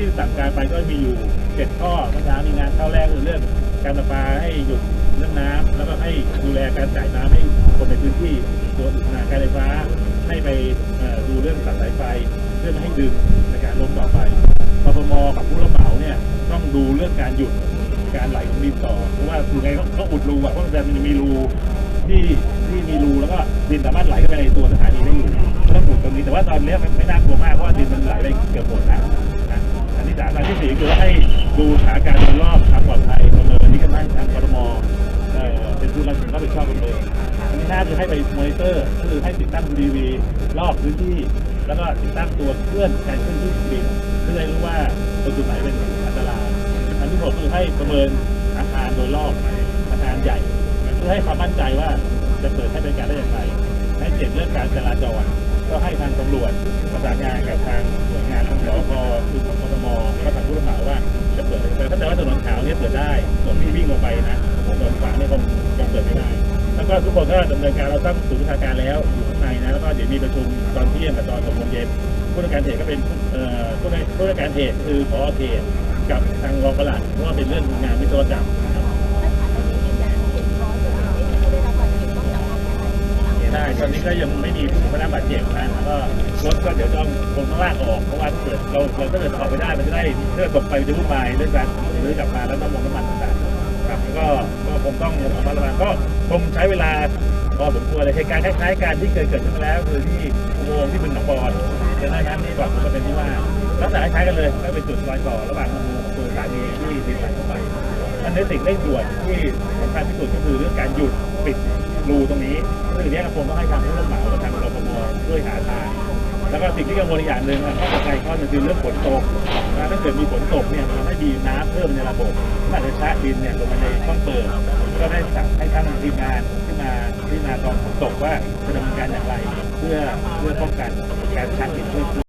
ที่สั่งการไปก็มีอยู่เจ็ดข้อเมื่อเช้ามีงานเข้าแรกคือเรื่องการประปาให้หยุดเรื่องน้ำแล้วก็ให้ดูแลการจ่ายน้ำให้คนในพื้นที่ตัวอุตสาหการไฟฟ้า ให้ไปดูเรื่องตัดสายไฟเรื่องให้ดึงในการลงต่อไปปปมกับผู้รับเหมาเนี่ยต้องดูเรื่องการหยุดการไหลของดินต่อเพราะว่าคือไงเขาเขาอุดรูอะเพราะมันจะมีรูที่ที่มีรูแล้วก็ดินสามารถไหลเข้าไปในตัวสถานีได้อยู่ต้องอุดตรงนี้แต่ว่าตอนนี้มันไม่น่ากลัวมากเพราะว่าดินมันไหลไปเกือบหมด คือว่าให้ดูสถานการณ์โดยรอบความปลอดภัยประเมินนี่ก็ให้ทางกรมเอ่อเป็นผู้รับผิดชอบประเมินอันที่ห้าคือให้ไปมอนิเตอร์ก็คือให้ติดตั้งทีวีรอบพื้นที่ แล้วก็ติดตั้งตัวเคลื่อนการเคลื่อนที่ดินเพื่อให้รู้ว่าตรงจุดไหนเป็นอันตรายอันที่หกคือให้ประเมินอาคารโดยรอบอาคารใหญ่เพื่อให้ความมั่นใจว่าจะเปิดให้บริการได้อย่างไรให้เจ็ดเรื่องการจราจรก็ให้ทางตำรวจประสานงานกับทางหน่วย ก็ทุกคนก็ดำเนินการเราตั้งศูนย์วิชาการแล้วอยู่ข้างในนะแล้วก็เดี๋ยวมีประชุมตอนเที่ยงกับตอนหกโมงเย็นผู้ในวยการเหตุก็เป็นผู้ในผู้ในการเหตุคือพอเขตกับทางรองปลัดเพราะว่าเป็นเรื่องงานวิศวกรรมนะครับได้ตอนนี้ก็ยังไม่มีผู้ได้รับบาดเจ็บนะแล้วก็รถก็เดี๋ยวต้องคงต้องลากออกเพราะว่าถ้าเกิดเราเราถ้าเกิดออกไม่ได้มันจะได้ถ้าเกิดตกไปจะวุ่นวายเรื่องการหรือกลับมาแล้วน้ำมันน้ำมัน ก็ก็คงต้องระมัดระวังก็คงใช้เวลาพอสมควรเลยเหตุการณ์คล้ายๆกันที่เคยเกิดขึ้นมาแล้ว คือที่อุโมงค์ที่บึงหนองบอนเจอหน้าน้ำนี่ก่อนผมก็เป็นที่ว่าลักษณะคล้ายกันเลยก็เป็นจุดรอยต่อระหว่างอุโมงค์กับตัวสถานีที่ดินไหลเข้าไปอันนี้สิ่งเร่งด่วนที่สำคัญที่สุดก็คือเรื่องการหยุดปิดรูตรงนี้ซึ่งเนี้ยคงต้องให้ทางผู้รับเหมากับทางรปภช่วยหาทาง แล้วก็สิ่งที่กังวลอีกอย่างหนึ่งนะข้อสำคัญข้อหนึงคือเรื่องฝนตกนะถ้าเกิดมีฝนตกเนี่ยมันทำให้มีน้ำเพิ่มในระบบมันอาจจะชะดินเนี่ยลงมาในช่องเปิดก็ได้สั่งให้ทางทีมงานขึ้นมาที่นาตอนฝนตกว่าจะดำเนินการอย่างไร เพื่อเพื่อป้องกันการชะดินเพิ่มขึ้น